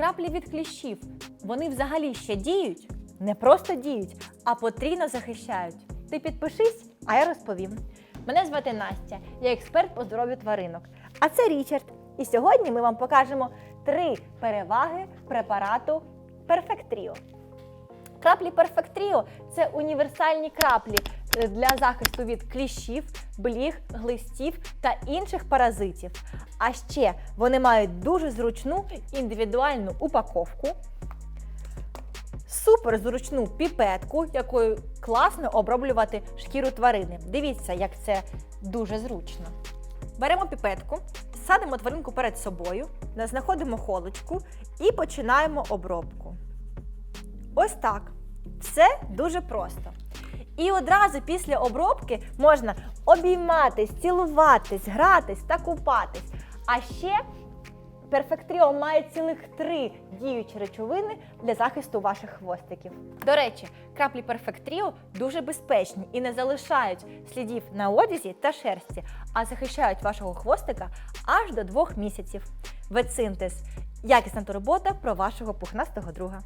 краплі від кліщів, вони взагалі ще діють? Не просто діють, а потрійно захищають. Ти підпишись, а я розповім. Мене звати Настя, я експерт по здоров'ю тваринок. А це Річард. І сьогодні ми вам покажемо три переваги препарату Trio. Краплі Trio – це універсальні краплі для захисту від кліщів, бліг, глистів та інших паразитів. А ще вони мають дуже зручну індивідуальну упаковку, суперзручну піпетку, якою класно оброблювати шкіру тварини. Дивіться, як це дуже зручно. Беремо піпетку, садимо тваринку перед собою, знаходимо холочку і починаємо обробку. Ось так. Все дуже просто. І одразу після обробки можна обійматись, цілуватись, гратись та купатись. А ще Перфектріо має цілих три діючі речовини для захисту ваших хвостиків. До речі, краплі Перфектріо дуже безпечні і не залишають слідів на одязі та шерсті, а захищають вашого хвостика аж до двох місяців. Ветсинтез якісна турбота про вашого пухнастого друга.